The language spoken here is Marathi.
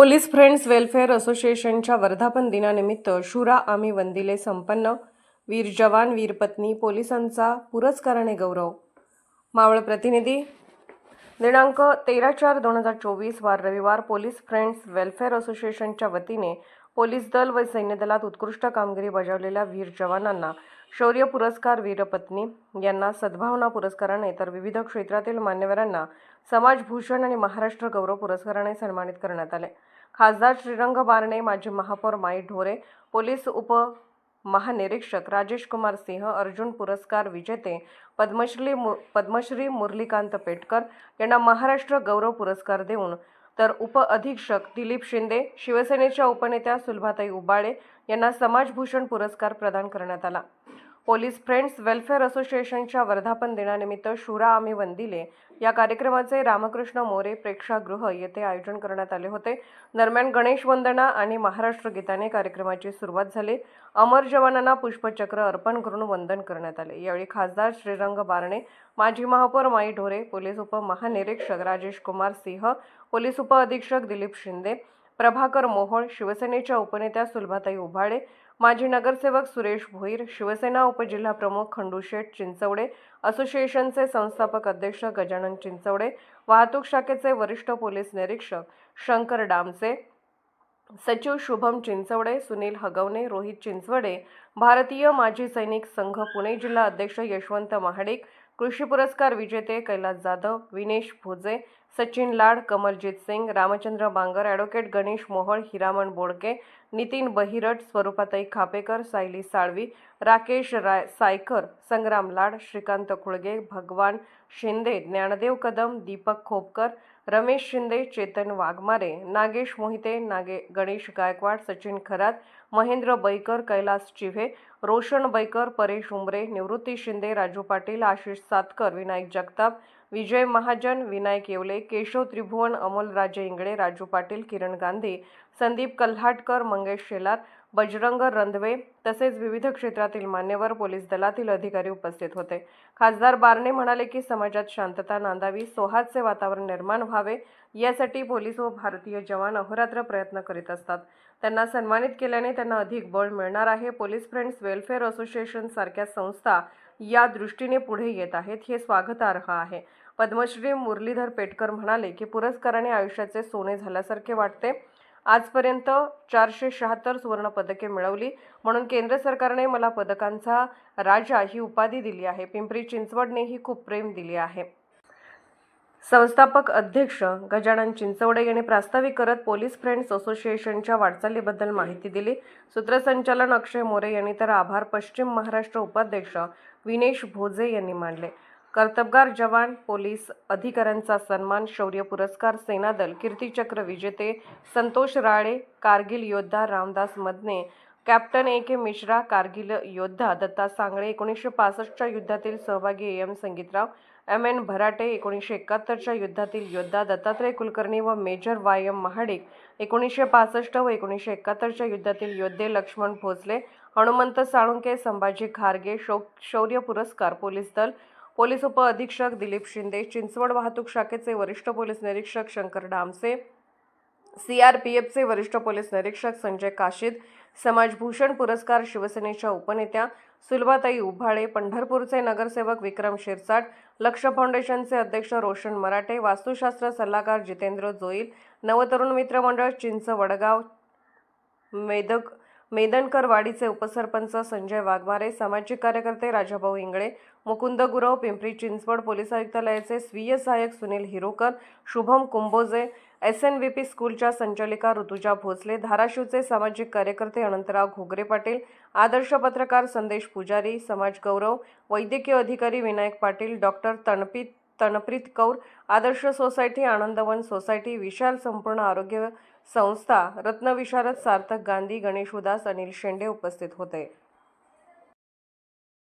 पोलीस फ्रेंड्स वेलफेअर असोसिएशनच्या वर्धापन दिनानिमित्त शुरा आम्ही वंदिले संपन्न. वीर जवान वीर पत्नी पोलिसांचा पुरस्काराने गौरव. मावळ प्रतिनिधी दिनांक तेरा चार दोन हजार चोवीस वार रविवार पोलीस फ्रेंड्स वेलफेअर असोसिएशनच्या वतीने पोलीस दल व सैन्यदलात उत्कृष्ट कामगिरी बजावलेल्या वीर जवानांना शौर्य पुरस्कार वीरपत्नी यांना सद्भावना पुरस्काराने तर विविध क्षेत्रातील मान्यवरांना समाजभूषण आणि महाराष्ट्र गौरव पुरस्काराने सन्मानित करण्यात आले. खासदार श्रीरंग बारणे माजी महापौर माई ढोरे पोलीस उप महानिरीक्षक राजेश कुमार सिंह अर्जुन पुरस्कार विजेते पद्मश्री मु पद्मश्री मुरलीकांत पेटकर यांना महाराष्ट्र गौरव पुरस्कार देऊन तर उप अधीक्षक दिलीप शिंदे शिवसेनेच्या उपनेत्या सुलभाताई उबाळे यांना समाजभूषण पुरस्कार प्रदान करण्यात आला. पोलीस फ्रेंड्स वेलफेअर असोसिएशनच्या वर्धापन दिनानिमित्त शुरा आम्ही वंदिले. या कार्यक्रमाचे रामकृष्ण मोरे प्रेक्षागृह येथे आयोजन करण्यात आले होते. दरम्यान गणेश वंदना आणि महाराष्ट्र गीताने कार्यक्रमाची सुरुवात झाली. अमर जवानांना पुष्पचक्र अर्पण करून वंदन करण्यात आले. यावेळी खासदार श्रीरंग बारणे माजी महापौर माई ढोरे पोलीस उपमहानिरीक्षक राजेश कुमार सिंह पोलीस उपअधीक्षक दिलीप शिंदे प्रभाकर मोहोळ शिवसेनेच्या उपनेत्या सुलभाताई उभाळे माजी नगरसेवक सुरेश भोईर शिवसेना उपजिल्हाप्रमुख खंडूशेठ चिंचवडे असोसिएशनचे संस्थापक अध्यक्ष गजानन चिंचवडे वाहतूक शाखेचे वरिष्ठ पोलीस निरीक्षक शंकर डामसे सचिव शुभम चिंचवडे सुनील हगवणे रोहित चिंचवडे भारतीय माजी सैनिक संघ पुणे जिल्हा अध्यक्ष यशवंत महाडिक कृषी पुरस्कार विजेते कैलास जाधव विनेश भोजे सचिन लाड कमलजीत सिंग रामचंद्र बांगर ॲडव्होकेट गणेश मोहोळ हिरामण बोडके नितीन बहिरट स्वरूपाताई खापेकर सायली साळवी राकेश राय सायकर संग्राम लाड श्रीकांत खुळगे भगवान शिंदे ज्ञानदेव कदम दीपक खोपकर रमेश शिंदे चेतन वाघमारे नागेश मोहिते नागे गणेश गायकवाड सचिन खरात महेंद्र बैकर कैलास चिव्हे रोशन बैकर परेश उमरे निवृत्ती शिंदे राजू पाटील आशिष सातकर विनायक जगताप विजय महाजन विनायक येवले केशव त्रिभुवन अमोल राजे इंगळे राजू पाटील किरण गांधी संदीप कल्हाटकर मंगेश शेलार बजरंग रंधवे तसेच विविध क्षेत्रातील मान्यवर पोलीस दलातील अधिकारी उपस्थित होते. खासदार बारणे म्हणाले की समाजात शांतता नांदावी सोहातचे वातावरण निर्माण व्हावे यासाठी पोलीस व भारतीय जवान अहोरात्र प्रयत्न करीत असतात. त्यांना सन्मानित केल्याने त्यांना अधिक बळ मिळणार आहे. पोलीस फ्रेंड्स वेलफेअर असोसिएशन सारख्या संस्था या दृष्टीने पुढे येत आहेत हे स्वागतार्ह आहे. पद्मश्री मुरलीधर पेटकर म्हणाले की पुरस्काराने आयुष्याचे सोने झाल्यासारखे वाटते. आजपर्यंत चारशे शहात्तर सुवर्णपदके मिळवली. म्हणून केंद्र सरकारने मला पदकांचा राजा ही उपाधी दिली आहे. पिंपरी चिंचवडनेही खूप प्रेम दिली आहे. संस्थापक अध्यक्ष गजानन चिंचवडे यांनी प्रास्ताविक करत पोलीस फ्रेंड्स असोसिएशनच्या वाटचालीबद्दल माहिती दिली. सूत्रसंचालन अक्षय मोरे यांनी तर आभार पश्चिम महाराष्ट्र उपाध्यक्ष विनेश भोजे यांनी मानले. कर्तबगार जवान पोलीस अधिकाऱ्यांचा सन्मान शौर्य पुरस्कार सेनादल कीर्तीचक्र विजेते संतोष राळे कारगिल योद्धा Ramdas Madane captain A K Mishra Kargil योद्धा दत्ता सांगळे एकोणीसशे पासष्टच्या युद्धातील सहभागी A M Sangeetrao M N Bharate एकोणीसशे एकाहत्तरच्या युद्धातील योद्धा दत्तात्रय कुलकर्णी व मेजर वाय एम महाडिक एकोणीसशे पासष्ट व एकोणीसशे एकाहत्तरच्या युद्धातील योद्धे लक्ष्मण भोसले हनुमंत साळुंके संभाजी खारगे शौ शौर्य पुरस्कार पोलीस दल पोलीस उप अधीक्षक दिलीप शिंदे चिंचवड वाहतूक शाखेचे वरिष्ठ पोलीस निरीक्षक शंकर डामसे सीआरपीएफचे वरिष्ठ पोलीस निरीक्षक संजय काशीद समाजभूषण पुरस्कार शिवसेनेच्या उपनेत्या सुलभाताई उभाळे पंढरपूरचे नगरसेवक विक्रम शिरसाट लक्ष फाउंडेशनचे अध्यक्ष रोशन मराठे वास्तुशास्त्र सल्लागार जितेंद्र जोईल नवतरुण मित्र मंडळ चिंच वडगाव मेदक मेदनकरवाडीचे उपसरपंच संजय वाघमारे सामाजिक कार्यकर्ते राजाभाऊ इंगळे मुकुंद गुरव पिंपरी चिंचवड पोलीस आयुक्तालयाचे स्वीय सहाय्यक Sunil Hirokar Shubham Kumbhoje S N V P स्कूलच्या संचालिका ऋतुजा भोसले धाराशिवचे सामाजिक कार्यकर्ते अनंतराव घोगरे पाटील आदर्श पत्रकार संदेश पुजारी समाज गौरव वैद्यकीय अधिकारी विनायक पाटील डॉक्टर तणपीत तणप्रीत कौर आदर्श सोसायटी आनंदवन सोसायटी विशाल संपूर्ण आरोग्य संस्था रत्नविशारद सार्थक गांधी गणेश उदास अनिल शेंडे उपस्थित होते.